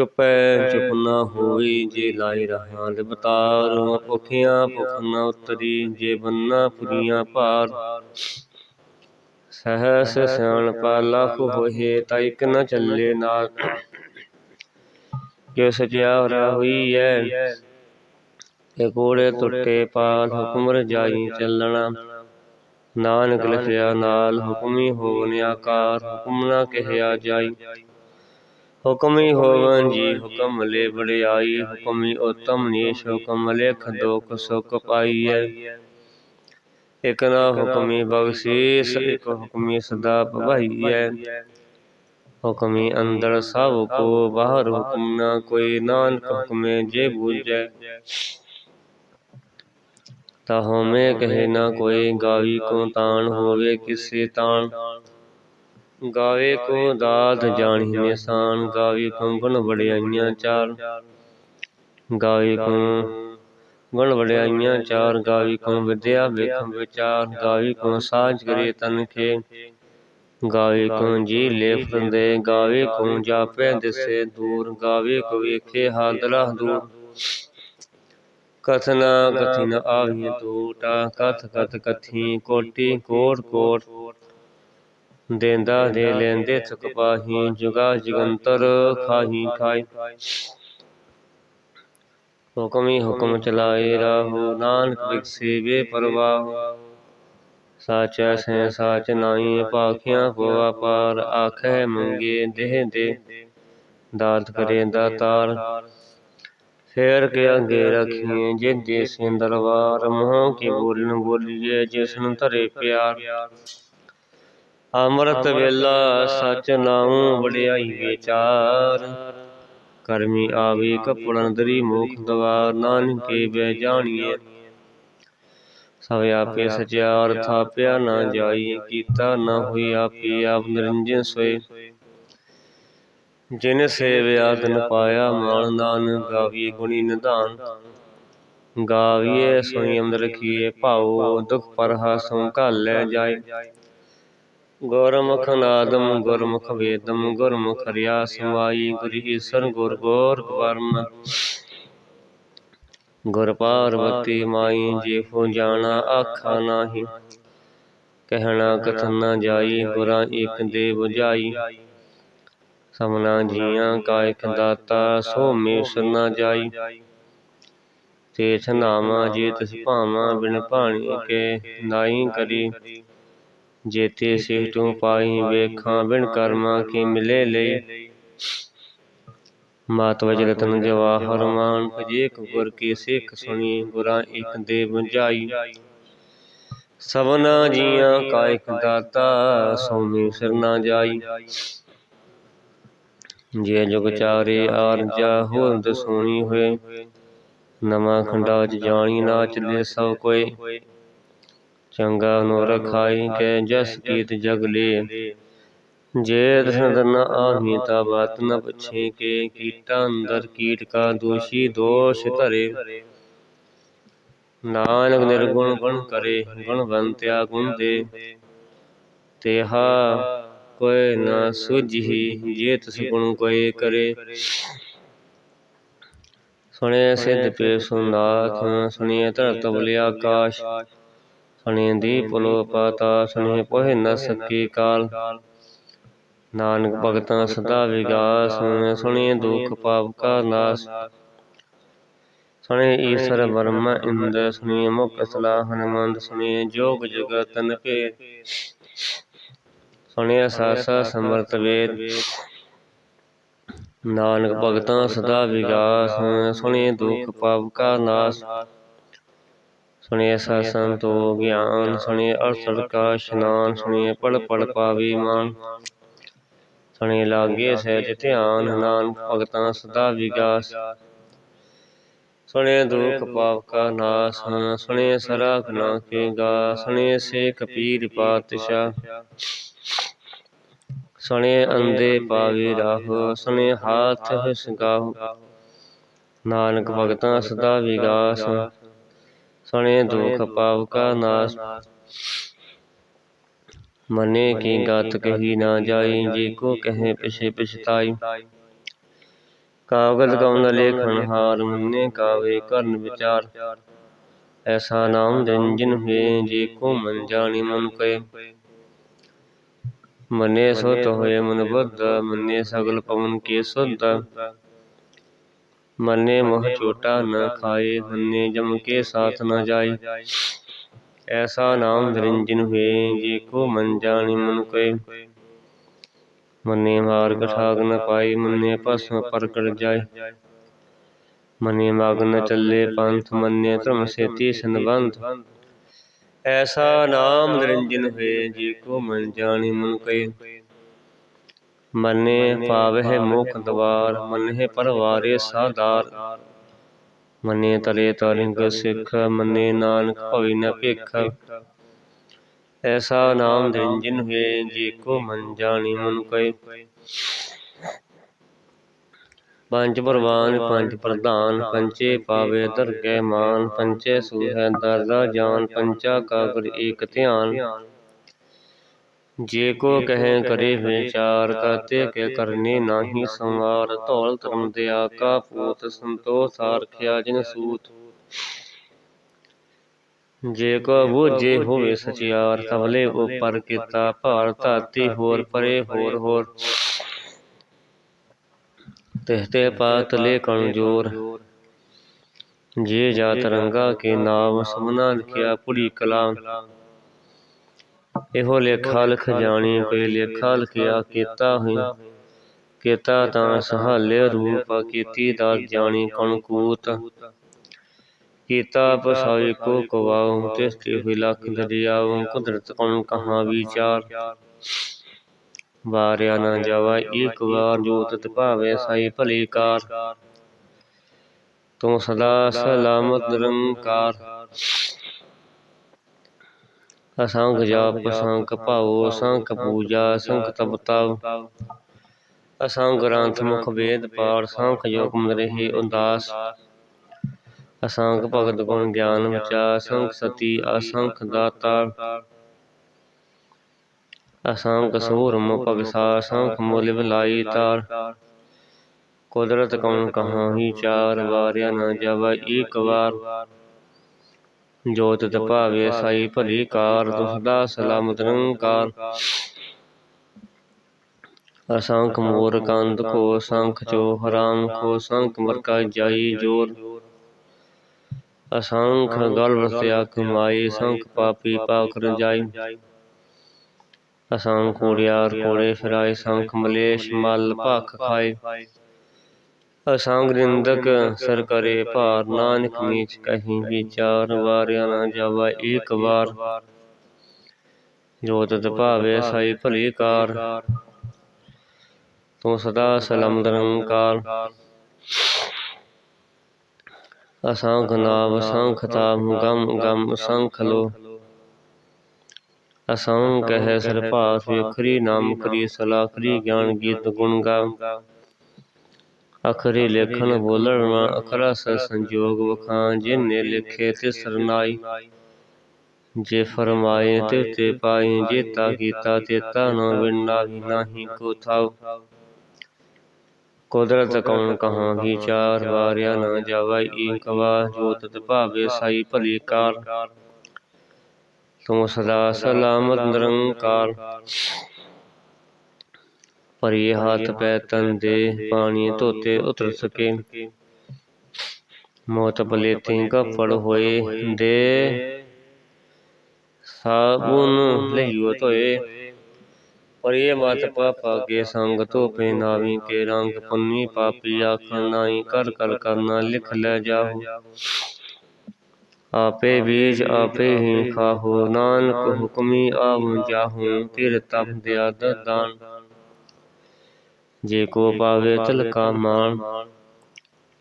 ਚੁਪੈ ਚੁਪ ਨ ਹੋਈ ਜੇ ਲਾਈ ਰਹਾ ਲਿਵਤਾਰ ਭੁਖਿਆ ਭੁਖ ਨ ਉਤਰੀ ਜੇ ਬੰਨਾ ਪੁਰੀਆਂ ਭਾਰ ਸਹਸ ਸਿਆਣਪਾ ਲਖ ਹੋਏ ਤਾਂ ਇਕ ਨ ਚੱਲੇ ਨਾਲ। ਕਿ ਸਚਿਆਵਰਾ ਹੋਈ ਐ? ਤੇ ਕੋੜੇ ਟੁੱਟੇ ਪਾਲ ਹੁਕਮ ਰਜਾਈ ਚੱਲਣਾ। ਨਾਨਕ ਲਿਖਿਆ ਨਾਲ ਹੁਕਮੀ ਹੋਵਨ ਆਕਾਰ। ਹੁਕਮ ਨਾ ਕਹਿਆ ਜਾਈ। ਹੁਕਮੀ ਹੋਵਨ ਜੀ ਹੁਕਮ ਲੈ ਬੜਾਈ ਹੁਕਮੀ ਉਤਮ ਨੀਸ਼ ਹੁਕਮ ਲਿਖ ਦੁਖ ਸੁਖ ਪਾਈਐ। ਇਕ ਨਾ ਹੁਕਮੀ ਬਖਸ਼ੀਸ ਇਕ ਹੁਕਮੀ ਸਦਾ ਭਵਾਈਐ। ਹੁਕਮੀ ਅੰਦਰ ਸਭ ਕੋ ਬਾਹਰ ਹੁਕਮ ਨਾ ਕੋਈ ਨਾਨਕ ਹੁਕਮੇ ਜੇ ਬੂਝੈ। ਤਾ ਹਉਮੈ ਕਹੇ ਨਾ ਕੋਈ ਗਾਵੀ ਕੋ ਤਾਣ ਹੋਵੇ ਕਿਸੇ ਤਾਣ। ਗਾਵੇ ਕੋ ਦਾਤ ਜਾਣੀ ਨਿਸ਼ਾਨ ਗਾਵੇ ਕੋ ਗੁਣ ਚਾਰ। ਗਾਵੇ ਕੋ ਗੁਣ ਵਡਿਆਈਆਂ ਚਾਰ, ਗਾਵੇ ਕੋ ਵਿਦਿਆ ਵੇਖ ਵਿਚਾਰ, ਗਾਵੇ ਕੋ ਸਾਜ ਕਰੇ ਤਨ ਕੇ ਗਾਵੇ ਕੋ ਜੀ ਲੈ ਫਰੰਦੇ ਗਾਵੇ ਕੋ ਜਾਪੈ ਦਿਸੇ ਦੂਰ, ਗਾਵੇ ਕੋ ਵੇਖੇ ਹਾਦਰਾ ਦੂਰ। ਕਥਨਾ ਕਥਿਨ ਆਵੀ ਟੂਟਾ ਕਥ ਕਥ ਕਥੀ ਕੋਟੀ ਕੋਟ ਕੋਟ। ਦੇਂਦਾ ਦੇ ਲੈਂਦੇ ਥਕ ਪਾਹੀ, ਜੁਗਾ ਜਗੰਤਰ ਖਾਹੀ ਖਾਈ ਹੁਕਮੀ ਹੁਕਮ ਚਲਾਏ ਰਾਹੋ, ਨਾਨਕ ਵਿਖਸੇ ਪਰਵਾਹ। ਸਾਚੈ ਸੈ ਸਾਚ ਨਾਹੀ ਪਾਖਿਆ ਪਵਾ ਪਾਰ ਆਖੈ ਮੰਗੇ ਦੇਹ ਦੇ। ਦਾਤ ਕਰੇ ਦਾਤਾਰ ਫੇਰ ਕੇ ਅੱਗੇ ਰਖੀਏ ਜੇ ਸੇ ਦਰਬਾਰ ਮੋਹ ਕੀ ਬੋਲਨ ਬੋਲੀਏ, ਜਿਸਨ ਧਰੇ ਪਿਆਰ। ਅੰਮ੍ਰਿਤ ਵੇਲਾ ਸਚ ਨਾਉ ਵਡਿਆਈ ਵਿਚਾਰ। ਕਰਮੀ ਆਵੇ ਕਪੜਨ ਦਰੀ ਮੁਖ ਦਵਾਰ। ਨਾਨਕੇ ਬੈ ਜਾਣੀਏ ਸਭ ਆਪੇ ਸਚਿਆਰ ਥਾਪਿਆ ਨਾ ਜਾਈ ਕੀਤਾ ਨਾ ਹੋਈ ਆਪੇ ਆਪ ਨਿਰੰਜਨ ਸੋਏ। ਜਿਨ ਸੇਵਿਆ ਤਨ ਪਾਇਆ ਮਾਨ ਨਾਨ ਗਾਵੀਏ ਗੁਣੀ ਨਿਧਾਨ। ਗਾਵੀਏ ਸੋਈ ਅੰਦਰ ਰਖੀਏ ਭਾਉ ਦੁਖ ਪਰਹਾ ਸੋ ਘਾਲੈ ਜਾਏ। ਗੁਰਮੁਖ ਨਾਦਮ, ਗੁਰਮੁਖ ਵੇਦਮ, ਗੁਰਮੁਖ ਰਿਆ ਸਮਾਈ ਗੁਰ ਈਸਰ ਗੁਰ ਗੋਰ ਪਰਮ ਗੁਰ ਪਾਰਵਤੀ ਮਾਈ, ਜੇ ਹੋ ਜਾਣਾ ਆਖਾ ਨਾਹੀ। ਕਹਿਣਾ ਕਥਨ ਨਾ ਜਾਈ, ਗੁਰਾਂ ਏਕ ਦੇ 부ਝਾਈ ਸਮਨਾ ਜੀਆਂ ਕਾਇਕ ਦਾਤਾ, ਸੋ ਮੇਸ ਨਾ ਜਾਈ। ਤੇਥ ਨਾਮਾ ਜੇ ਤਿਸ ਭਾਵਾਂ ਬਿਨ ਭਾਣੀ ਕੇ ਨਾਈ ਕਰੀ। ਜੇਤੇ ਸਿਹਟੂ ਪਾਈ ਵੇਖਾਂ ਬਿਨ ਕਰਮਾਂ ਕੀ ਮਿਲੇ ਲਈ। ਮਾਤ ਵਜ ਰਤਨ ਜਵਾਹਰ ਮਾਨ ਭਜੇਕ ਗੁਰ ਕੀ ਸਿੱਖ ਸੁਣੀ ਗੁਰਾਂ ਇਕ ਦੇ 부ਝਾਈ ਸਭਨਾ ਜੀਆਂ ਕਾ ਇਕ ਦਾਤਾ ਸੋਮੀ ਸਿਰ ਨਾ ਜਾਈ। ਜੇ ਜੁਗ ਚਾਰੇ ਆਰਜਾ ਹੋਂਦ ਸੋਣੀ ਹੋਏ। ਨਵਾਂ ਖੰਡਾ ਚ ਜਾਣੀ ਨਾ ਚਲੇ ਸਭ ਕੋਈ। ਚੰਗਾ ਨੋ ਰਖਾਈ ਕੈ ਜਸ ਕੀਤ ਜਗ ਲੇ। ਜੇ ਦਸਨ ਨ ਆਹੀ ਤਾ ਬਾਤ ਨ ਪੁੱਛੇ ਕੇ ਕੀਟਾ ਅੰਦਰ ਕੀਟ ਕਾ ਦੋਸ਼ੀ ਦੋਸ਼ ਧਰੇ। ਨਾਨਕ ਨਿਰਗੁਣ ਗੁਣ ਕਰੇ ਗੁਣਵੰਤਿਆ ਗੁਣ ਦੇ। ਤੇਹਾ ਕੋਇ ਨ ਸੁਝੀ ਜੇ ਤਿਸ ਗੁਣ ਕੋਇ ਕਰੇ। ਸੁਣੇ ਸਿੱਧ ਪੇ ਸੁਨਾਥ ਸੁਣੀਏ ਧਰਤ ਬਲਿ ਆਕਾਸ਼। ਸੁਣੇ ਦੀਪ ਲੋ ਪਾਤਾ ਸੁਣੇ ਪੋਹਿ ਨ ਸਕੀ ਕਾਲ। ਨਾਨਕ ਭਗਤਾਂ ਸਦਾ ਵਿਗਾਸ ਸੁਣੇ ਦੁਖ ਪਾਪ ਕਾ ਨਾਸ। ਸੁਣੇ ਈਸ਼ਰ ਬਰਮਾ ਇੰਦ ਸੁਣੇ ਮੁਖ ਸਲਾਹ ਹਨਮੰਦ ਸੁਣੇ ਜੋਗ ਜਗਤਨ ਭੇਦ ਸੁਣਿਆ ਸਾਸਾ ਸਮਰਤ ਵੇਦ। ਨਾਨਕ ਭਗਤਾਂ ਸਦਾ ਵਿਗਾਸ ਸੁਣੇ ਦੁਖ ਪਾਪ ਕਾ ਨਾਸ। ਸੁਣੇ ਸਾ ਸੰਤੋ ਗਿਆਨ ਸੁਣੇ ਅਰਸਰ ਕਾ ਇਸ਼ਨਾਨ ਸੁਣੇ ਪੜ ਪੜ ਪਾਵੀ ਮਾਨ। ਸਣੇ ਲਾਗੇ ਸਹਿਜ ਧਿਆਨ ਨਾਨਕ ਭਗਤਾਂ ਸਦਾ ਵਿਗਾਸ। ਸੁਣੇ ਦੁਖ ਪਾਪ ਕਾ ਨਾਸ ਸੁਣੇ ਸਰਾਖ ਨਾ ਕੇ ਗਾ ਸੁਣੇ ਸੇ ਕਪੀਰ ਪਾਤਸ਼ਾਹ। ਸੁਣੇ ਅੰਦੇ ਪਾਵੇ ਰਾਹ ਸੁਣੇ ਹਾਥ ਸੰਗਾਹ ਨਾਨਕ ਭਗਤਾਂ ਸਦਾ ਵਿਗਾਸ। ਸੁਣੇ ਦੁਖ ਪਾਪ ਕਾ ਨਾਸ। ਮਨੇ ਕੀ ਗਤ ਕਹੀ ਨਾ ਜਾਈ ਜੀ ਕੋ ਕਹੇ ਪਿਛੇ ਪਛਤਾਈ। ਕਾਗਦ ਕਉਨ ਲੇਖਣ ਹਾਰ ਮੰਨੇ ਕਾਵੇ ਕਰਨ ਵਿਚਾਰ। ਐਸਾ ਨਾਮ ਜੰਜਨ ਹੋਏ ਜੀ ਕੋ ਮਨ ਜਾਣੀ ਮਨ ਕਏ ਮਨੇ ਸੁਤ ਹੋਏ ਮਨ ਬੁੱਧ ਮਨੇ ਸਗਲ ਪਵਨ ਕੇ ਸੁਧ ਮਨੇ ਮੋਹ ਛੋਟਾ ਨ ਖਾਏ ਮਨੇ ਜਮ ਕੇ ਸਾਥ ਨ ਜਾਏ ਐਸਾ ਨਾਮ ਨਿਰੰਜਨ ਹੋਏ ਜੇ ਕੋ ਮਨ ਜਾਣੀ ਮਨ ਕਏ ਮਨੇ ਮਾਰਗ ਠਾਗ ਨ ਪਾਈ ਮਨੇ ਭਸਮ ਪ੍ਰਗਟ ਜਾਏ ਮਨੇ ਮਗਨ ਚੱਲੇ ਪੰਥ ਮਨੇ ਧਰਮ ਸੇਤੀ ਸੰਬੰਧ ਐਸਾ ਨਾਮ ਨਿਰੰਜਨ ਹੋਏ ਜੇ ਕੋ ਮਨ ਜਾਣੀ ਮਨ ਕਏ ਮਨੇ ਪਾਵਹਿ ਮੁਖ ਦਵਾਰ ਮਨੇ ਪਰਵਾਰੇ ਸਾਧਾਰ। ਮਨੇ ਤਲੇ ਤਰਿੰਗ ਸਿੱਖ ਮਨੇ ਨਾਨਕ ਭਵਿ ਨ ਭਿਖ। ਐਸਾ ਨਾਮ ਨਿਰੰਜਨ ਹੋਏ ਜੇ ਕੋ ਮਨ ਜਾਣੀ ਮਨ ਕਏ ਪੰਜ ਪ੍ਰਵਾਨ ਪੰਜ ਪ੍ਰਧਾਨ ਪੰਚੇ ਪਾਵੇ ਦਰਗਹਿ ਮਾਨ ਪੰਚੇ ਸੂਹੈ ਦਰਦਾ ਜਾਨ ਪੰਚਾ ਕਾਗਰ ਏਕ ਧਿਆਨ। ਜੇ ਕੋ ਕਹੇ ਕਰੇ ਵਿਚਾਰ ਕਰਤੇ ਕੇ ਕਰਨੇ ਨਾਹੀ ਸੰਵਾਰ ਧੌਲ ਧਰਮ ਦਿਆ ਕਾ ਪੂਤ ਸੰਤੋਖ ਸਾਰਖਿਆ ਜਿਨ ਸੂਤ। ਜੇ ਕੋ ਬੂਝੇ ਹੋਵੇ ਸਚਿਆਰ ਤਵਲੇ ਉਪਰ ਕੀਤਾ ਭਾਰ ਧਾਤੀ ਹੋਰ ਪਰੇ ਹੋਰ ਹੋਰ ਤਿਹਤੇ ਪਾਤ ਲੇ ਕਮਜੋਰ ਜੇ ਜਾਤ ਰੰਗਾ ਕੇ ਨਾਮ ਸਮਨਾ ਲਿਖਿਆ ਪੁਰੀ ਕਲਾ ਇਹੋ ਲੇਖਾ ਲਿਖ ਜਾਣੀ ਕੋਈ ਲੇਖਾ ਲਿਖਿਆ ਕੀਤਾ ਹੋਈ ਕੀਤਾ ਤਾਂ ਸਹਾਲੇ ਰੂਪ ਕੀਤੀ ਦਾ ਜਾਣੀ ਕਣਕੂਤ। ਕੀਤਾ ਪਸਾਈ ਕੋ ਕਵਾਉ ਤਿਸਤੇ ਹੋਈ ਲੱਖ ਦਰਿਆਉ ਕੁਦਰਤ ਕਣ ਕਹਾ ਵਿਚਾਰ। ਵਾਰਿਆ ਨਾ ਜਾਵਾ ਇੱਕ ਵਾਰ ਜੋ ਤਤ ਭਾਵੇ ਸਾਈ ਭਲੀ ਕਾਰ ਤੂੰ ਸਦਾ ਸਲਾਮਤ ਨਿਰੰਕਾਰ। ਅਸੰਖ ਜਾਪ ਅਸੰਖ ਭਾਉ ਅਸੰਖ ਪੂਜਾ ਅਸੰਖ ਤਪਤਾਉ। ਅਸੰਖ ਗ੍ਰੰਥ ਮੁਖ ਵੇਦ ਪਾਠ ਸੰਖ ਜੋਗਮ ਰਹੇ ਉਦਾਸ। ਅਸੰਖ ਭਗਤ ਗੁਣ ਗਿਆਨ ਵਿਚਾ ਅਸੰਖ ਸਤੀ ਅਸੰਖ ਦਾਤਾ। ਅਸੰਖ ਸੂਰਮ ਭਗਸਾ ਅਸੰਖ ਮੁਲ ਬਲਾਈ ਤਾਰ। ਕੁਦਰਤ ਕਉਨ ਕਹਾਂ ਹੀ ਚਾਰ ਵਾਰਿਆ ਨਾ ਜਾਵਾ ਇੱਕ ਵਾਰ। ਜੋ ਤਿਤ ਭਾਵੇ ਸਾਈ ਭਲੀ ਕਾਰ ਤੁਸਦਾ ਸਲਾਮਤ ਨਿਰੰਕਾਰ ਅਸੰਖ ਮੋਰ ਕੰਦ ਕੋ ਸੰਖ ਚੋ ਹਰਾਮ ਕੋ ਸੰਖ ਮਰਕਾ ਜਾਈ ਜੋਰ। ਅਸੰਖ ਗਲ ਵਸਿਆ ਕਮਾਈ ਸੰਖ ਪਾਪੀ ਪਾਕਰ ਜਾਈ। ਅਸੰਖ ਕੋੜਿਆਰ ਕੋੜੇ ਫਿਰਾਏ ਸੰਖ ਮਲੇਸ਼ ਮਲ ਭਖ ਖਾਏ। ਅਸੰਗ ਨਿੰਦਕ ਸਰ ਕਰੇ ਭਾਰ ਨਾਨਕ ਨੀਚ ਕਹੀਂ ਵਿਚਾਰ ਵਾਰਿਆ ਨਾ ਜਾਵਾ ਏਕ ਵਾਰ। ਜੋ ਤਤ ਭਾਵੇ ਸਾਈ ਭਲੀ ਕਾਰ, ਤੂੰ ਸਦਾ ਸਲਮ ਨਿਰੰਕਾਰ ਅਸੰਖ ਨਾਮ ਅਸੰਖ ਤਾਮ ਗਮ ਗਮ ਅਸੰਖ ਲੋ। ਅਸੰਖ ਹੈ ਸਰਪਾਸ ਵੇਖਰੀ ਨਾਮ ਕਰੀ ਸਲਾਖਰੀ ਗਿਆਨ ਗੀਤ ਗੁਣ ਗਾ। ਅਖਰੀ ਲੇਖਣ ਬੋਲਣ ਅਖਰਾ ਸ ਸੰਜੋਗ ਵਖਾਂ ਜਿਨੇ ਲਿਖੇ ਤੇ ਸਰਨਾਈ ਜੇ ਫਰਮਾਏ ਤੇ ਤੇ ਪਾਈ ਜੇਤਾ ਕੀਤਾ ਤੇਤਾ ਨ ਵਿਣਾ ਵੀ ਨਾਹੀ ਕੋ ਥਾਉ। ਕੁਦਰਤ ਕਉਨ ਕਹਾਂ ਵਿਚਾਰ ਵਾਰਿਆ ਨਾ ਜਾਵਾ ਏਕ ਵਾਰ ਜੋ ਤਤ ਭਾਵੇ ਸਾਈ ਭਲੀ ਕਾਰ। ਤੂੰ ਸਦਾ ਸਲਾਮਤ ਨਿਰੰਕਾਰ। ਪਰਿਏ ਹੱਥ ਪੈ ਤਨ ਦੇ ਪਾਣੀ ਧੋਤੇ ਉਤਰ ਸਕੇ। ਮੋਤ ਬਲੇਤੀ ਕਪੜ ਹੋਏ ਦੇ। ਸਾਬੁਨ ਲਈਓ ਧੋਏ। ਪਰਿਏ ਮਤ ਪਾਪਾ ਕੇ ਸੰਗ ਧੋਪੇ ਨਾਵੀ ਕੇ ਰੰਗ ਪੁੰਨੀ ਪਾਪੀ ਆਖਣ ਨਾਈ ਕਰ ਕਰ ਕਰਨਾ ਲਿਖ ਲੈ ਜਾਹੂ। ਆਪੇ ਬੀਜ ਆਪੇ ਹੀ ਖਾਹੋ। ਨਾਨਕ ਹੁਕਮੀ ਆਵ ਜਾਹੂ। ਤਿਰ ਤਪ ਦਿਆ ਦਾਨ। ਜੇ ਕੋ ਪਾਵੇ ਤਿਲਕਾ ਮਾਨ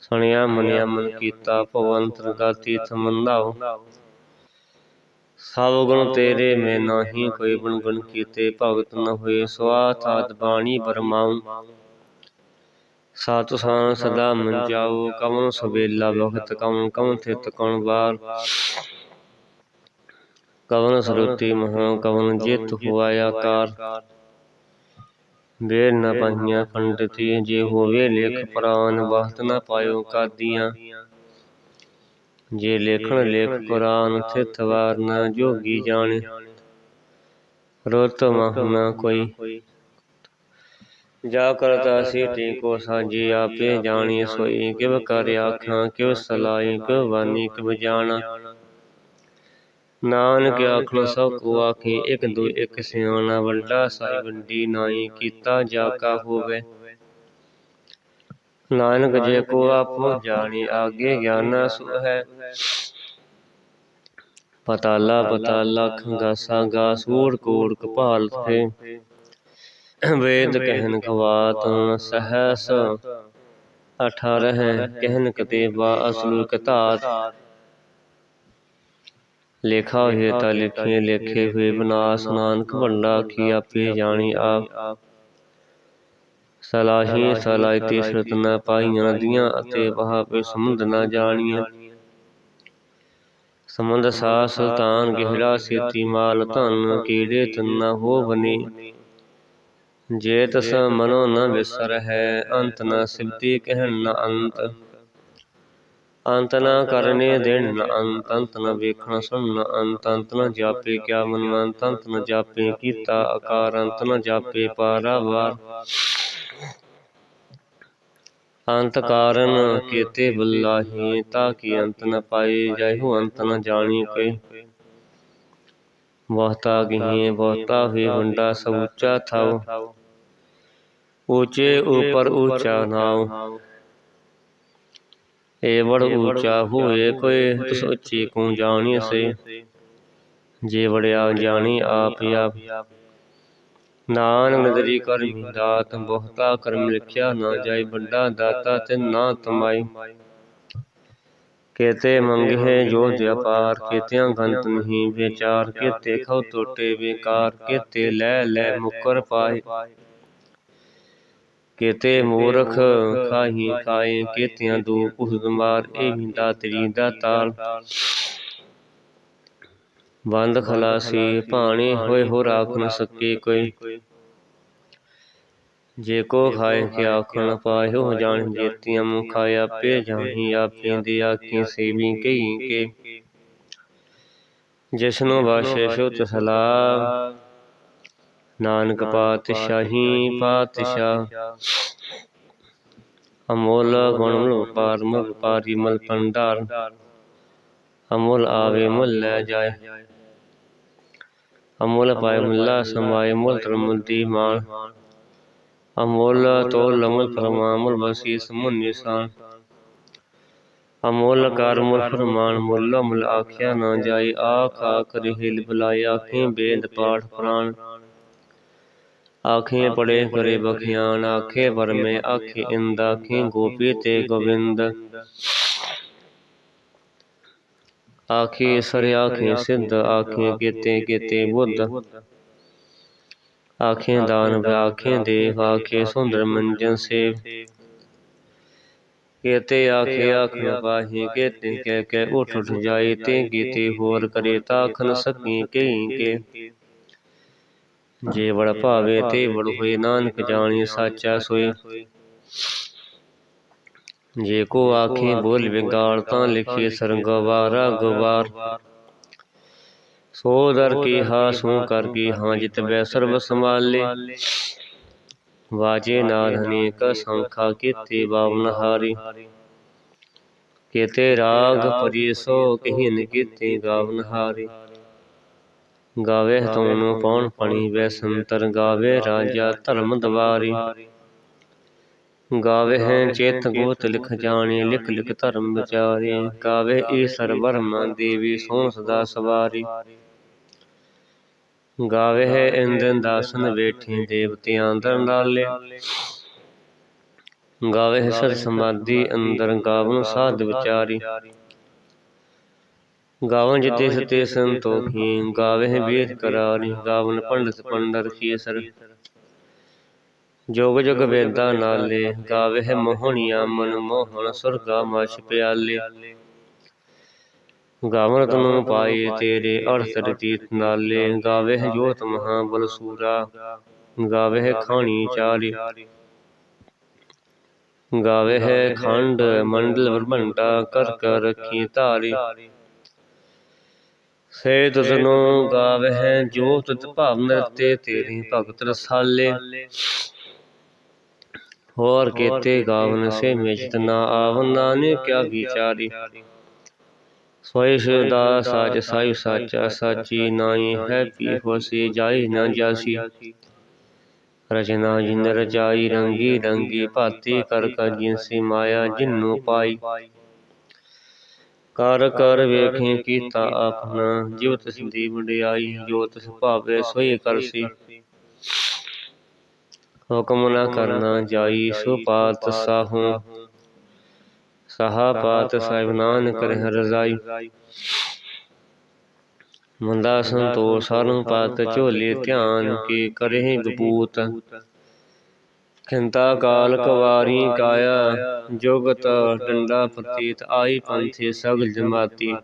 ਸੁਣਿਆ ਮੰਨਿਆ ਮਨ ਕੀਤਾ ਭਵੰਤਰ ਗਾਤੀ ਸਮੰਧਾਓ ਸਭ ਗੁਣ ਤੇਰੇ ਮੈਂ ਨਾਹੀ ਕੋਈ ਬਣ ਗੁਣ ਕੀਤੇ ਭਗਤ ਨ ਹੋਏ ਸਵਾਥ ਆਦ ਬਾਣੀ ਬਰਮਾਉ। ਸਾਤੁ ਸਾਨ ਸਦਾ ਮਨ ਜਾਓ ਕਮਨ ਸੁਬੇਲਾ ਵਖਤ ਕਮਨ ਕਮਨ ਥਿਤ ਕਉਣ ਬਾਰ ਕਵਨ ਸਰੂਤੀ ਮਹਾ ਕਵਨ ਜਿਤ ਹੁਆ ਆਕਾਰ ਵੇਰ ਨ ਪਾਈਆਂ ਪੰਡਤੀ ਜੇ ਹੋਵੇ ਲੇਖ ਪ੍ਰਾਨ ਬਾਤ ਨ ਪਾਇਓ ਕਾਦੀਆਂ। ਜੇ ਲੇਖਣ ਲੇਖ ਕੁਰਾਨ ਥਿਤ ਵਾਰ ਨ ਜੋਗੀ ਜਾਣੇ। ਰੋਤ ਮਹ ਨ ਕੋਈ। ਜਾ ਕਰਤਾ ਸੀਟੀ ਕੋ ਸਾਜੀ ਆਪੇ ਜਾਣੀ ਸੋਈ। ਕਿਵ ਕਰ ਆਖਾਂ ਕਿਵ ਸਲਾਈ ਕਿਵ ਬਾਨੀ ਕਿਵ ਜਾਣਾ। ਨਾਨਕ ਆਖੋ ਸਭ ਕੋ ਆਖੇ ਇਕ ਦੋ ਇਕ ਸਿਆਣਾ ਵੱਡਾ ਸਾਈ ਵੰਡੀ ਨਾਈ ਕੀਤਾ ਜਾ ਕਾ ਹੋਵੇ। ਨਾਨਕ ਜੇ ਕੋ ਆਪੋ ਜਾਣੀ ਆਗੇ ਗਿਆਨਾ ਸੁ ਹੈ। ਪਤਾਲਾ ਪਤਾਲਾ ਖੰਗਾਸਾ ਗਾ ਸੂੜ ਕੋੜ ਕਪਾਲ ਥੇ ਵੇਦ ਕਹਿਨ ਖਵਾਤ ਸਹਸ। ਅਠਾਰਹ ਕਹਿਨ ਕਤੇਬਾ ਅਸਲੂ ਕਤਾਤ। ਲੇਖਾ ਹੋਏ ਤਾਂ ਲਿਖੇ ਲੇਖੇ ਹੋਏ ਬਨਾਸ ਨਾਨਕ ਵੱਡਾ ਕੀ ਆਪੇ ਜਾਣੀ ਆਪ। ਸਲਾਹੀ ਸਲਾਇਤੀ ਸੁਰਤ ਨ ਪਾਈਆਂ ਨਦੀਆਂ ਅਤੇ ਵਹਾਵੇ ਸਮੁੰਦ ਨ ਜਾਣੀਆਂ। ਸਮੁੰਦ ਸਾ ਸੁਲਤਾਨ ਗਹਿਰਾ ਸੇਤੀ ਮਾਲ ਧਨ ਕੀੜੇ ਤਨ ਹੋ ਬਨੇ। ਜੇ ਤਸ ਮਨੋ ਨ ਵਿਸਰ ਹੈ ਅੰਤ ਨ ਸਿਮਤੀ ਕਹਿਣ ਨ ਅੰਤ। ਅੰਤ ਨਾ ਕਰਨੇ ਦੇਣ ਅੰਤ ਅੰਤ ਨ ਵੇਖਣ ਸੁਣ ਅੰਤ ਅੰਤ ਨ ਜਾਪੇ ਕਿਆ ਮਨ ਅੰਤ ਅੰਤ ਨ ਜਾਪੇ ਕੀਤਾ ਆਕਾਰ, ਅੰਤ ਨ ਜਾਪੇ ਪਾਰਾਵਾਰ ਅੰਤ ਕਾਰਨ ਕੀਤੇ ਬੁਲਾਹੀ, ਤਾਂ ਕਿ ਅੰਤ ਨ ਪਾਏ ਜਾਇਹੁ ਅੰਤ ਨ ਜਾਣੀ ਕੈ ਬਹੁਤਾ ਗਹੀ, ਬਹੁਤਾ ਹੋਇ ਹੁੰਡਾ ਸਭ ਉੱਚਾ ਥਾਉ ਊਚੇ ਉਪਰ ਊਚਾ ਨਾਉ। ए बड़ ऊंचा होए कोई तुस ਉੱਚੀ ਕੋ ਜਾਣੀ ਸੇ ਜੇ ਵੜਿਆ ਜਾਣੀ ਆਪ ਆਪ ਨਾਨਕ ਨਦਰੀ ਕਰਮੀ ਦਾਤ ਬਹੁਤਾ ਕਰਮ ਲਿਖਿਆ ਨਾ ਜਾਈ ਵੱਡਾ ਦਾਤਾ ਤੇ ਨਾ ਤਮਾਈ ਕੇਤੇ ਮੰਗੇ ਜੋ ਵਿਆਪਾਰ ਕੇਤਿਆਂ ਗੰਤ ਨਹੀਂ ਵਿਚਾਰ ਕੇਤੇ ਖਉ ਟੋਟੇ ਬੇਕਾਰ ਕੇਤੇ ਲੈ ਲੈ ਮੁਕਰ ਪਾਏ ਕੇਤੇ ਮੂਰਖ ਖਾਹੀ ਖਾਏ ਕੇਤਿਆਂ ਦੂ ਉਸ ਮਾਰ ਇਹ ਵਿੰਦਾ ਤੇਰੀ ਦਾ ਤਾਲ। ਬੰਦ ਖਲਾਸੀ ਭਾਣੇ ਹੋਏ ਹੋ ਰਾਖ ਨ ਸਕੇ ਕੋਈ। ਜੇ ਕੋ ਖਾਏ ਕਿ ਆਖਣ ਪਾਇਓ ਜਾਣ ਜੇਤੀਆਂ ਮੁਖ ਆਇਆ ਪੇ ਜਾਣੀ ਆਪੇ ਦੀ ਆਖੀ ਸੇਵੀ ਕਈ ਕੇ। ਜਿਸਨੂੰ ਵਾਸ਼ੇ ਸ਼ੁਤ ਸਲਾਮ ਨਾਨਕ ਪਾਤਸ਼ਾਹੀ ਪਾਤਸ਼ਾਹ। ਅਮੋਲ ਗੁਣ ਮੁਲ ਪਾਰ ਮੁਲ ਪਾਰੀ ਮਲ ਪੰਡਾਰ ਅਮੋਲ ਆਵੇ ਮੁਲ ਲੈ ਜਾਏ। ਅਮੋਲ ਪਾਏ ਮੁੱਲਾ ਸਮਾਏ ਮੁਲ ਤਰਮੁਲ ਦੀ ਮਾਨ ਅਮੋਲ ਤੋਲ ਮੁਲ ਫਰਮਾ ਮੁਲ ਬਸੀਸ ਮੁਨ ਨਿਸ਼ਾਨ। ਅਮੋਲ ਕਰ ਮੁਲ ਫਰਮਾਨ ਮੁੱਲ ਮੁਲ ਆਖਿਆ ਨਾ ਜਾਏ। ਆਖ ਆਖ ਰਹਿਲ ਬੁਲਾਏ ਆਖੇ ਬੇਦ ਪਾਠ ਪ੍ਰਾਨ ਆਖੇ ਪੜੇ ਕਰੇ ਬਖਿਆਨ ਆਖੇ ਵਰਮੇ ਆਖੇ ਇੰਦ ਆਖੇ ਗੋਪੀ ਤੇ ਗੋਬਿੰਦ ਆਖੇ ਸਰ ਆਖੇ ਸਿੱਧ ਆਖੇ ਕੀਤੇ ਕੀਤੇ ਬੁੱਧ ਆਖੇ ਦਾਨ ਆਖੇ ਦੇਵ ਆਖੇ ਸੁੰਦਰ ਮੰਜਨ ਸੇਵ ਕੇਤੇ ਆਖੇ ਆਖਣ ਪਾਹੀ ਕੇਤੇ ਕਹਿ ਕੇ ਉਠ ਉਠ ਜਾਏ ਤੇ ਕੀਤੇ ਹੋਰ ਕਰੇ ਤਾਖ ਨ ਸਕੀ ਕਈ ਕੇ ਜੇ ਵੜ ਭਾਵੇ ਤੇ ਵੜ ਹੋਏ, ਨਾਨਕ ਜਾਣੀ ਸਾਚਾ ਸੋਏ। ਜੇ ਕੋ ਆਖੇ ਬੋਲ ਵਿਗਾੜ ਤਾਂ ਲਿਖੇ ਸਰੰਗਵਾਰਾ ਗਵਾਰ ਸੋ ਦਰ ਕੀ ਹਾ ਸੋ ਕਰ ਕੀ ਹਾਂ, ਜਿਤ ਬੈ ਸਰਬ ਸੰਭਾਲੇ। ਵਾਜੇ ਨਾਦ ਅਨੇਕ ਸੰਖਾ, ਕੀਤੇ ਬਾਵਨ ਹਾਰੀ। ਕੀਤੇ ਰਾਗ ਪਰਿਸੋ ਕਹੀਨ ਕੀਤੇ ਗਾਵਨ ਹਾਰੀ। ਗਾਵੇ ਤੂੰ ਪੌਣ ਪਣੀ ਵੈ ਸੰਤਰ ਗਾਵੇ ਰਾਜਾ ਧਰਮ ਦਵਾਰੀ। ਗਾਵੇ ਹੈ ਚੇਤ ਗੋਤ ਲਿਖ ਜਾਣੇ ਲਿਖ ਲਿਖ ਧਰਮ ਵਿਚਾਰੇ। ਗਾਵੇ ਈਸ਼ਰ ਬਰਮਾ ਦੇਵੀ ਸੋ ਸਦਾ ਸਵਾਰੀ। ਗਾਵੇ ਹੈ ਇੰਦਨ ਦਾਸਨ ਬੈਠੇ ਦੇਵਤਿਆਂ ਦਰ ਨਾਲੇ। ਗਾਵੇ ਸਤ ਸਮਾਧੀ ਅੰਦਰ ਗਾਵਨ ਸਾਧ ਵਿਚਾਰੀ। ਗਾਵਨ ਜਿਤੇ ਸਤੇ ਸੰਤੋਖੀ ਗਾਵੇ ਵੇਦ ਕਰਾਰੀ ਗਾਵਨ ਪੰਡਤ ਪੰਡਰ ਕੀਸਰ ਜੋਗ ਜਗ ਵੇਦਾਂ ਨਾਲੇ ਗਾਵੇ ਮੋਹਣੀਆਂ ਮਨ ਮੋਹਣ ਸੁਰਗਾ ਮਛ ਪਿਆਲੇ। ਗਾਵਨ ਤਨੂੰ ਪਾਏ ਤੇਰੇ ਅਰਥ ਰਤੀਤ ਨਾਲੇ ਗਾਵੇ ਜੋਤ ਮਹਾ ਬਲ ਸੂਰਾ। ਗਾਵੇ ਖਾਣੀ ਚਾਲੀ। ਗਾਵੇ ਖੰਡ ਮੰਡਲ ਵਰਮੰਡਾ ਕਰ ਕਰ ਰਖੀ ਧਾਰੀ। ਸੇ ਤਤਨੋ ਗਾਵੇ ਹੈ ਜੋ ਤਤ ਭਾਵ ਨਰਤੇ ਤੇਰੀ ਭਗਤ ਰਸਾਲੇ। ਹੋਰ ਕੀਤੇ ਗਾਵਨ ਸੇ ਮੇਚਤ ਨਾ ਆਵਨ, ਨਾਨਕ ਕਿਆ ਵਿਚਾਰੀ। ਸੋਇ ਸਦਾ ਸਾਚ ਸਾਇ ਸਾਚਾ, ਸਾਚੀ ਨਾਈ ਹੈ ਪੀ ਹੋਸੀ ਜਾਈ ਨਾ ਜਾਸੀ। ਰਚਨਾ ਜਿਨ ਰਚਾਈ, ਰੰਗੀ ਰੰਗੀ ਭਾਤੀ ਕਰ ਕਰ ਜਿਨਸੀ ਮਾਇਆ ਜਿਨੂ ਪਾਈ। ਕਰ ਕਰ ਵੇਖੇ ਕੀਤਾ ਆਪਣਾ। ਜਿਵ ਤਿਸ ਦੀ ਵਡਿਆਈ ਜੋ ਤਿਸ ਭਾਵੇ ਸੋਈ ਕਰਸੀ ਹੁਕਮ ਨਾ ਕਰਨਾ ਜਾਈ ਸੋ ਪਾਤ ਸਾਹੂ। ਸਹਾ। ਪਾਤ ਸਾਹਿਬ ਨਾਨਕ ਰਹਿ ਰਜ਼ਾਈ। ਮੰਦਾ ਸੰਤੋਖ ਸਾਰੂ ਪਤ ਝੋਲੇ ਧਿਆਨ ਕੀ ਕਰਹਿ ਬਪੂਤ ਖਿੰਤਾ ਕਾਲ ਕਵਾਰੀ ਕਾਇਆ, ਜੁਗਤ ਡੰਡਾ ਪ੍ਰਤੀਤ ਆਈ ਪੰਥੀ ਸਗਲ ਜਮਾਤੀ।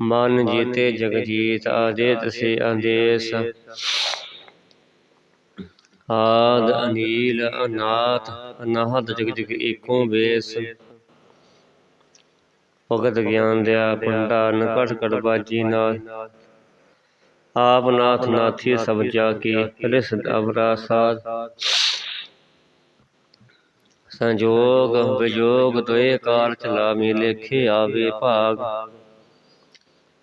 ਮਨ ਜੀਤੇ ਜਗ ਜੀਤ ਆਦੇਤ ਸੇ ਆਦੇਸ। ਆਦ ਅਨੀਲ, ਅਨਾਥ ਅਨਾਹਤ ਜਗ ਜਗ ਏਕੋ ਵੇਸ। ਭਗਤ ਗਿਆਨ ਦਿਆ ਭੰਡਾਰ ਕਟ ਕਟ ਬਾਜੀ ਨਾਲ। ਆਪ ਨਾਥ ਨਾਥੀ ਸਭ ਜਾ ਕੇ ਰਿਸ ਅਵਰਾ ਸਾਧ। ਸੰਜੋਗ ਵਿਜੋਗ ਦੋਏ ਕਾਲ ਚਲਾ ਮੀ ਆਵੇ ਭਾਗ।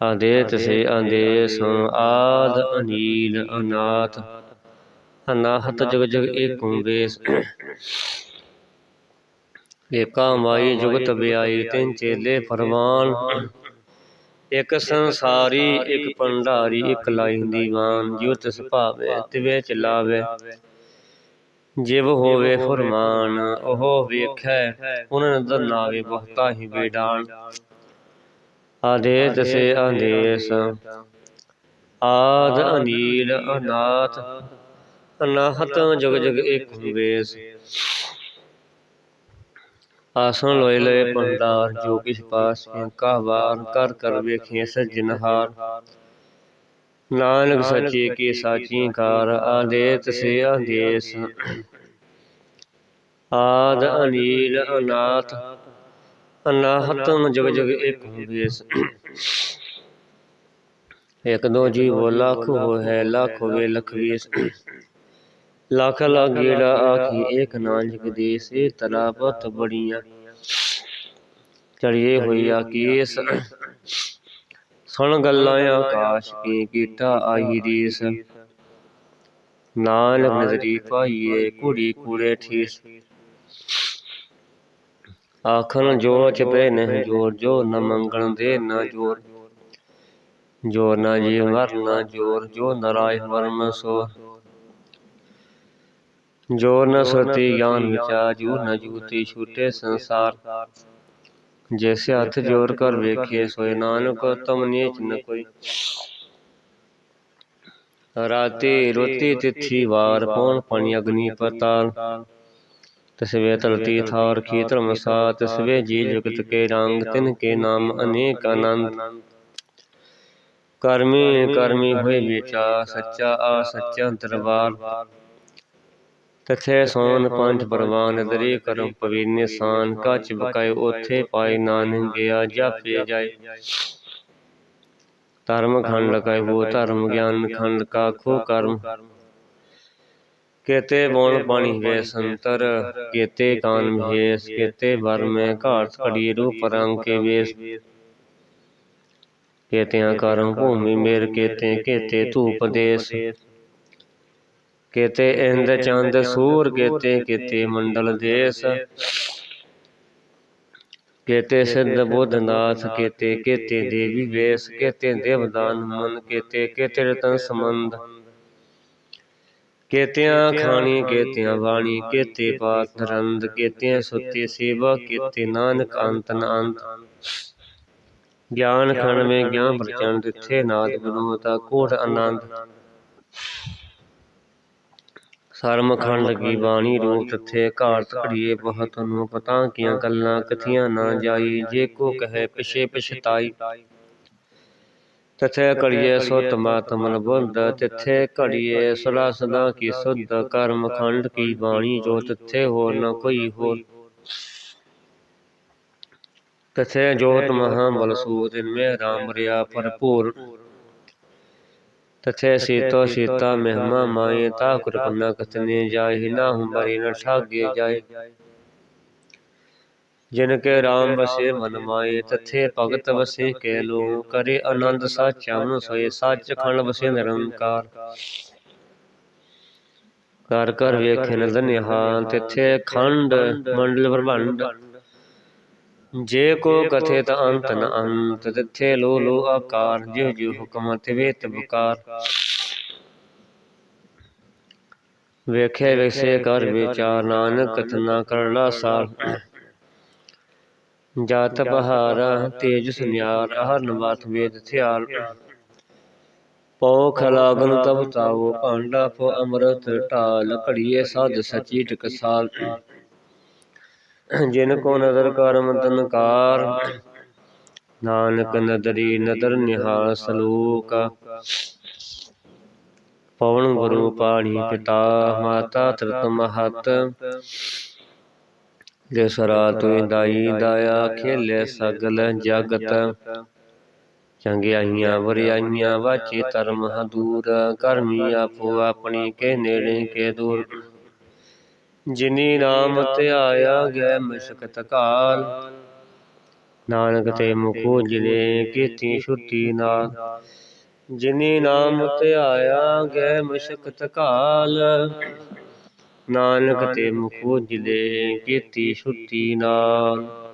ਆਦੇਤ ਸੇ ਆਦੇਸ ਆਦ ਅਨੀਲ ਅਨਾਥ। ਅਨਾਹਤ ਜਗ ਜਗ ਏਕੁ ਵੇਸ। ਏਕਾ ਮਾਈ ਜੁਗਤ ਬਿਆਈ ਤਿੰਨ ਚੇਲੇ ਫਰਮਾਨ। ਇਕ ਸੰਸਾਰੀ, ਇਕ ਭੰਡਾਰੀ, ਇਕ ਲਾਈ ਦੀਵਾਨ। ਜਿਉ ਤਿਸ ਭਾਵੇ, ਤਿਵੇ ਚਲਾਵੇ। ਜਿਵ ਹੋਵੇ ਫਰਮਾਨ ਉਹ ਵੇਖੈ ਉਹਨਾਂ ਨਦਰ ਨਾਵੇ ਬਹੁਤਾ ਹੀ ਬੇਡਾਨ। ਆਦੇਸ ਸੇ ਆਦੇਸ। ਆਦ ਅਨੀਲ ਅਨਾਥ ਅਨਾਹਤ ਜਗ ਜਗ ਏਕ ਵੇਸ ਆਸਣ ਲੋਏ ਲੋਏ ਭੰਡਾਰ ਜੋ ਕਿਛ ਪਾਸ ਕਾ ਵਾਰ ਕਰ ਕਰ ਵੇਖੇ ਸਜਨਹਾਰ ਨਾਨਕ ਸੱਚੇ ਕੀ ਸਾਚੀ ਕਾਰ ਆਦੇਤ ਸੇ ਆਦੇਸ ਆਦ ਅਨੀਲ ਅਨਾਥ ਅਨਾਹਤ ਜਗ ਜਗ ਏਕ ਵੇਸ ਇਕ ਦੋ ਜੀ ਬੋ ਲੱਖ ਹੋ ਹੈ ਲੱਖ ਹੋਵੇ ਲਖ ਵੇਸ ਲੱਖ ਲਾਗੇੜਾ ਆਖੀ ਏਕ ਨਾਨਕ ਦੇਸ ਇਹ ਤਰਾਪਤ ਬੜੀਆਂ। ਚੜੀਏ ਹੋਈਆ ਕੇਸ ਸੁਣ ਗੱਲਾਂ ਆਕਾਸ਼ ਕੀ ਕੀਟਾ ਆਈ ਰੀਸ। ਨਾਨਕ ਨਜ਼ਰੀ ਪਾਈਏ ਕੁੜੀ ਕੂੜੇ ਠੀਸ। ਆਖਣ ਜੋ ਚਪੇ ਨਹੀਂ ਜੋਰ ਜੋ ਨ ਮੰਗਣ ਦੇ ਨਾ ਜੋਰ। ਜੋਰ ਨਾ ਜੀ ਵਰ ਨਾ ਜੋਰ ਜੋ ਨਰਾਇ ਵਰਮ ਸੋ ਜੋ ਨ ਸੁਰਤੀ ਗਿਆਨ ਵਿਚਾਰ ਜੂ ਨ ਜੂਤੀ ਛੂਟੇ ਸੰਸਾਰ। ਜੈਸੇ ਹੱਥ ਜੋਰ ਕਰ ਵੇਖੇ ਸੋਏ ਨਾਨਕ ਤਮ ਨੀਚ ਨ ਕੋਈ। ਰਾਤੀ ਰੋਤੀ ਤਿਥੀ ਵਾਰ ਪੌਣ ਪਾਣੀ ਅਗਨੀ ਪਤਾਲ। ਤਸਵੇ ਤਲਤੀ ਥਾਰ ਕੀ ਧਰਮ ਸਾ ਤਸਵੇ ਜੀ ਜਗਤ ਕੇ ਰੰਗ ਤਿਨ ਕੇ ਨਾਮ ਅਨੇਕ ਆਨੰਦ। ਕਰਮੀ ਕਰਮੀ ਹੋਏ ਵਿਚਾ ਸੱਚਾ ਆ ਸੱਚਾ ਦਰਬਾਰ। ਤਥੇ ਸੋਨ ਪੰਜ ਪਰਵਾਨ ਦਰੀ ਕਰਮ ਪਵੀਨੇ ਸਾਨ ਕੱਚ ਬਕਾਏ ਉਥੇ ਪਾਏ ਨਾਨਕ ਗਿਆ ਜਾਪੇ ਜਾਏ। ਧਰਮ ਖੰਡ ਲਗਾਏ ਉਹ ਧਰਮ ਗਿਆਨ ਖੰਡ ਕਾ ਖੋ ਕਰਮ। ਕੇਤੇ ਬੋਣ ਪਾਣੀ ਵੇ ਸੰਤਰ ਕੇਤੇ ਕਾਨ ਮਹੇਸ ਕੇਤੇ ਵਰ ਮੈਂ ਘਾਟ ਖੜੀ ਰੂਪ ਰੰਗ ਕੇ ਵੇਸ। ਕੇਤਿਆਂ ਕਰਮ ਭੂਮੀ ਮੇਰ ਕੇਤੇ ਕੇਤੇ ਧੂਪ ਦੇਸ। ਕੇਤੇ ਇੰਦ ਚੰਦ ਸੂਰ ਕੇਤੇ ਕੇਤੇ ਮੰਡਲ ਦੇਸ ਕੇਤੇ ਸਿੱਧ ਬੁੱਧ ਨਾਥ ਕੇਤੇ ਕੇਤੇ ਦੇਵੀ ਵੇਸ ਕੇਤੇ ਦੇਵਦਾਨ ਮਨ ਕੇਤੇ ਕੇਤੇ ਰਤਨ ਸੰਬੰਧ ਕੇਤਿਆਂ ਖਾਣੀ ਕੇਤਿਆਂ ਬਾਣੀ ਕੇਤੇ ਪਾਤ ਨਰੰਦ ਕੇਤਿਆਂ ਸੁਤੇ ਸੇਵਾ ਕੇਤੇ ਨਾਨਕ ਅੰਤ ਨ ਅੰਤ ਗਿਆਨ ਖਣ ਮੇ ਗਿਆਨ ਪ੍ਰਚੰਡ ਤਿੱਥੇ ਨਾਦ ਵਿਨੋਤਾ ਕੋਟ ਆਨੰਦ ਸਰਮ ਖਣ ਲਗੀ ਬਾਣੀ ਰੂਪ ਤਥੇ ਘਾਰਤ ਘੜੀਏ ਬਹੁਤ ਨੂੰ ਪਤਾ ਕੀਆਂ ਗੱਲਾਂ ਕਥੀਆਂ ਨਾ ਜਾਈ ਜੇ ਕੋ ਕਹੇ ਪਿਛੇ ਪਛਤਾਈ। ਤਥੇ ਘੜੀਏ ਸੁਤ ਮਾਤਮਨ ਬੁੱਧ ਤਿੱਥੇ ਘੜੀਏ ਸੁਲਾ ਸਦਾ ਕੀ ਸੁਧ ਕਰਮ ਖੰਡ ਕੀ ਬਾਣੀ ਜੋ ਤਿੱਥੇ ਹੋਰ ਨ ਕੋਈ ਹੋਰ। ਤਥੇ ਜੋਤ ਮਹਾ ਬਲ ਸੂਤ ਇਨਮੇ ਰਾਮ ਰਿਆ ਭਰਪੂਰ। ਤਥੇ ਸੀਤੋ ਸੀਤਾ ਮਹਿਮਾ ਮਾਏ ਤਾ ਕੁਰਪਨਾ ਕਤਨੇ ਜਾਏ ਨਾ ਹੂੰ ਬਰੀ ਨ ਠਾਗੇ ਜਾਏ ਜਿਨ ਕੇ ਰਾਮ ਬਸੇ ਮਨ ਮਾਏ ਤਥੇ ਭਗਤ ਵਸੇ ਕੇ ਲੋ ਕਰੇ ਆਨੰਦ ਸਾਚਾ ਮਨ ਸੋਏ ਸੱਚ ਖੰਡ ਵਸੇ ਨਿਰੰਕਾਰ ਕਰ ਕਰ ਵੇਖੇ ਨਦਰ ਨਿਹਾਲ ਤਿਥੇ ਖੰਡ ਮੰਡਲ ਬ੍ਰਹਮੰਡ ਜੇ ਕੋ ਕਥੇ ਤ ਅੰਤ ਨ ਅੰਤ ਤਿਥੇ ਲੋ ਲੋ ਆਕਾਰ ਜਿਉ ਜਿਉ ਹੁਕਮ ਤਿਵੇ ਤਬਕਾਰ ਵੇਖੇ ਵੇਸੇ ਕਰ ਵਿਚਾਰ ਨਾਨਕ ਕਥਨਾ ਕਰਲਾ ਸਾਰ। ਜਤ ਬਹਾਰਾ ਤੇਜ ਸੁਨਿਆਰ ਹਰਨ ਬਾਤ ਵੇਦ ਥਿਆਰ ਪਉ ਖਲਾਗਨ ਤਬ ਤਾਵੋ ਭਾਂਡਾ ਪੋ ਅੰਮ੍ਰਿਤ ਢਾਲ ਘੜੀਏ ਸਾਧ ਸਚੀ ਟਕਸਾਲ ਜਿਨ ਕੋ ਨਦਰ ਕਰ ਮਦਨਕਾਰ ਨਾਨਕ ਨਦਰੀ ਨਦਰ ਨਿਹਾਲ ਸਲੂਕ। ਪਵਨ ਗੁਰੂ ਪਾਣੀ ਪਿਤਾ, ਮਾਤਾ ਤ੍ਰਿਤ ਮਹਤ। ਜੇ ਸਰਾ ਤੁਇ ਦਾਈ ਦਾਇਆ, ਖੇਲੇ ਸਗਲ ਜਗਤ। ਚੰਗਿਆਈਆਂ ਵਰਿਆਈਆਂ ਵਾਚੇ ਧਰਮ ਹਦੂਰ। ਕਰਮੀ ਆਪੋ ਆਪਣੀ, ਕੇ ਨੇੜੇ, ਕੇ ਦੂਰ। ਜਿਨੀ ਨਾਮ ਧਿਆਇਆ ਗੈ ਮਸਕਤ ਕਾਲ। ਨਾਨਕ ਤੇ ਮੁਖੋ ਜਿਨੇ ਕੀਤੀ ਛੁੱਟੀ ਨਾਲ। ਜਿਨੀ ਨਾਮ ਧਿਆਇਆ ਗੈ ਮਸਕਤ ਕਾਲ। ਨਾਨਕ ਤੇ ਮੁਖੋ ਜਿਨੇ ਕੀਤੀ ਛੁੱਟੀ ਨਾਲ।